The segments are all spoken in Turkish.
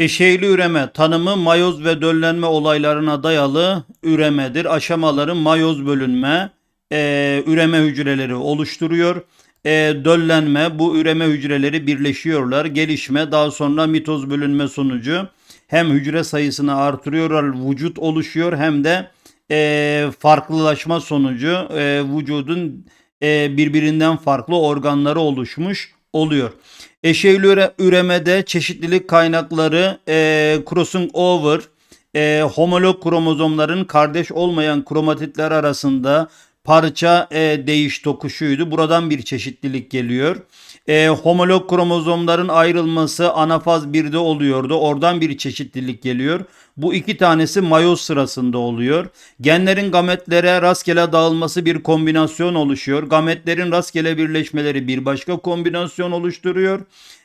Eşeyli üreme tanımı mayoz ve döllenme olaylarına dayalı üremedir. Aşamaları mayoz bölünme, e, üreme hücreleri oluşturuyor. E, döllenme bu üreme hücreleri birleşiyorlar. Gelişme daha sonra mitoz bölünme sonucu hem hücre sayısını artırıyorlar, vücut oluşuyor hem de e, farklılaşma sonucu e, vücudun e, birbirinden farklı organları oluşmuş oluyor. Eşeyli üre- üremede çeşitlilik kaynakları e, crossing over, e, homolog kromozomların kardeş olmayan kromatitler arasında parça e, değiş tokuşuydu. Buradan bir çeşitlilik geliyor. E, homolog kromozomların ayrılması anafaz 1'de oluyordu. Oradan bir çeşitlilik geliyor. Bu iki tanesi mayoz sırasında oluyor. Genlerin gametlere rastgele dağılması bir kombinasyon oluşuyor. Gametlerin rastgele birleşmeleri bir başka kombinasyon oluşturuyor.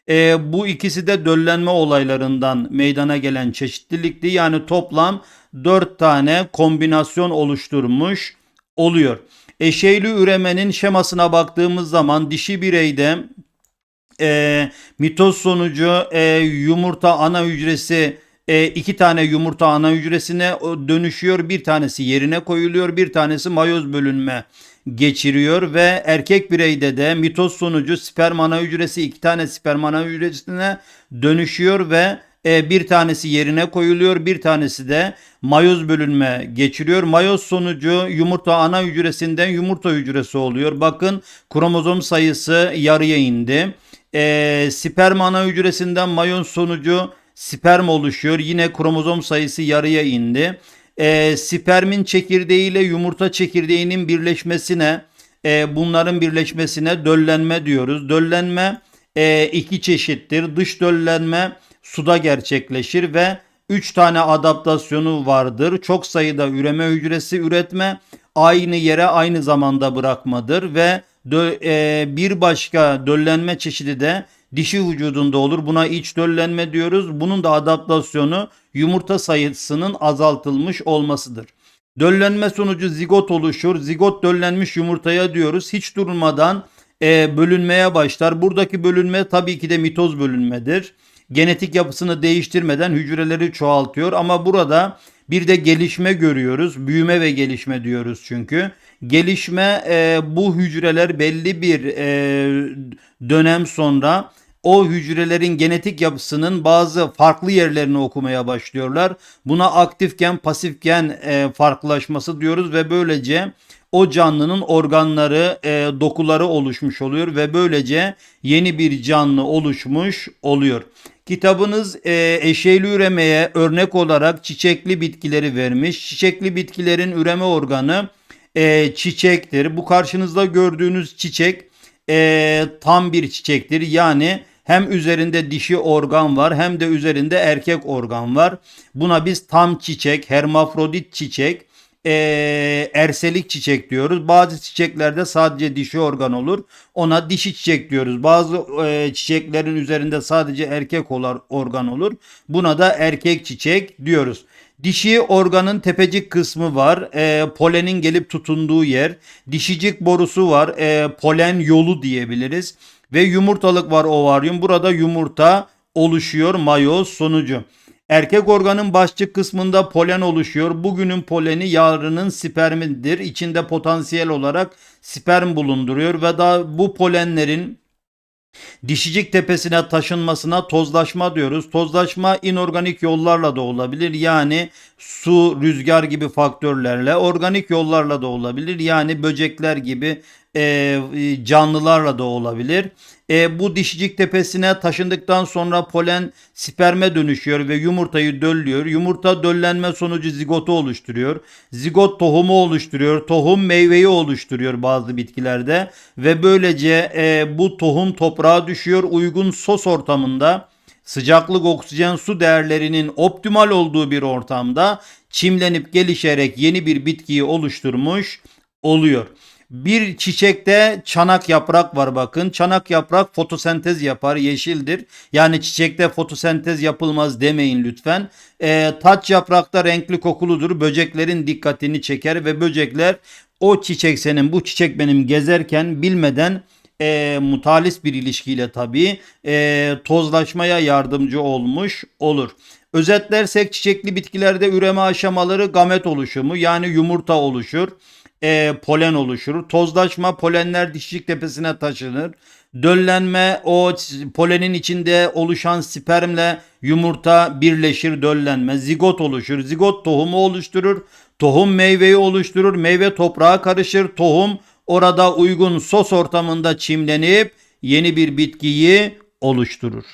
E, bu ikisi de döllenme olaylarından meydana gelen çeşitlilikti. Yani toplam 4 tane kombinasyon oluşturmuş oluyor. Eşeyli üremenin şemasına baktığımız zaman dişi bireyde e, mitoz sonucu e, yumurta ana hücresi e, iki tane yumurta ana hücresine dönüşüyor. Bir tanesi yerine koyuluyor. Bir tanesi mayoz bölünme geçiriyor ve erkek bireyde de mitoz sonucu sperm ana hücresi iki tane sperm ana hücresine dönüşüyor ve bir tanesi yerine koyuluyor. Bir tanesi de mayoz bölünme geçiriyor. Mayoz sonucu yumurta ana hücresinden yumurta hücresi oluyor. Bakın kromozom sayısı yarıya indi. E, sperm ana hücresinden mayoz sonucu sperm oluşuyor. Yine kromozom sayısı yarıya indi. E, spermin çekirdeği ile yumurta çekirdeğinin birleşmesine e, bunların birleşmesine döllenme diyoruz. Döllenme e, iki çeşittir. Dış döllenme suda gerçekleşir ve 3 tane adaptasyonu vardır. Çok sayıda üreme hücresi üretme, aynı yere aynı zamanda bırakmadır ve dö- e, bir başka döllenme çeşidi de dişi vücudunda olur. Buna iç döllenme diyoruz. Bunun da adaptasyonu yumurta sayısının azaltılmış olmasıdır. Döllenme sonucu zigot oluşur. Zigot döllenmiş yumurtaya diyoruz. Hiç durmadan e, bölünmeye başlar. Buradaki bölünme tabii ki de mitoz bölünmedir. Genetik yapısını değiştirmeden hücreleri çoğaltıyor ama burada bir de gelişme görüyoruz. Büyüme ve gelişme diyoruz çünkü. Gelişme e, bu hücreler belli bir e, dönem sonra o hücrelerin genetik yapısının bazı farklı yerlerini okumaya başlıyorlar. Buna aktifken pasifken e, farklılaşması diyoruz ve böylece o canlının organları, e, dokuları oluşmuş oluyor ve böylece yeni bir canlı oluşmuş oluyor. Kitabınız e, eşeyli üremeye örnek olarak çiçekli bitkileri vermiş. Çiçekli bitkilerin üreme organı e, çiçektir. Bu karşınızda gördüğünüz çiçek e, tam bir çiçektir. Yani hem üzerinde dişi organ var hem de üzerinde erkek organ var. Buna biz tam çiçek, hermafrodit çiçek, e, erselik çiçek diyoruz. Bazı çiçeklerde sadece dişi organ olur. Ona dişi çiçek diyoruz. Bazı e, çiçeklerin üzerinde sadece erkek olan organ olur. Buna da erkek çiçek diyoruz. Dişi organın tepecik kısmı var. E, polenin gelip tutunduğu yer. Dişicik borusu var. E, polen yolu diyebiliriz. Ve yumurtalık var ovaryum. Burada yumurta oluşuyor mayoz sonucu. Erkek organın başçık kısmında polen oluşuyor. Bugünün poleni yarının spermidir. İçinde potansiyel olarak sperm bulunduruyor ve daha bu polenlerin dişicik tepesine taşınmasına tozlaşma diyoruz. Tozlaşma inorganik yollarla da olabilir. Yani su, rüzgar gibi faktörlerle, organik yollarla da olabilir. Yani böcekler gibi e, canlılarla da olabilir. E, bu dişicik tepesine taşındıktan sonra polen sperme dönüşüyor ve yumurtayı döllüyor. Yumurta döllenme sonucu zigotu oluşturuyor. Zigot tohumu oluşturuyor. Tohum meyveyi oluşturuyor bazı bitkilerde ve böylece e, bu tohum toprağa düşüyor. Uygun sos ortamında sıcaklık, oksijen, su değerlerinin optimal olduğu bir ortamda çimlenip gelişerek yeni bir bitkiyi oluşturmuş oluyor. Bir çiçekte çanak yaprak var bakın. Çanak yaprak fotosentez yapar yeşildir. Yani çiçekte fotosentez yapılmaz demeyin lütfen. E, taç yaprakta renkli kokuludur. Böceklerin dikkatini çeker ve böcekler o çiçek senin bu çiçek benim gezerken bilmeden e, mutalis bir ilişkiyle tabii e, tozlaşmaya yardımcı olmuş olur. Özetlersek çiçekli bitkilerde üreme aşamaları gamet oluşumu yani yumurta oluşur, e, polen oluşur. Tozlaşma polenler dişicik tepesine taşınır. Döllenme o polenin içinde oluşan spermle yumurta birleşir döllenme. Zigot oluşur. Zigot tohumu oluşturur. Tohum meyveyi oluşturur. Meyve toprağa karışır. Tohum orada uygun sos ortamında çimlenip yeni bir bitkiyi oluşturur.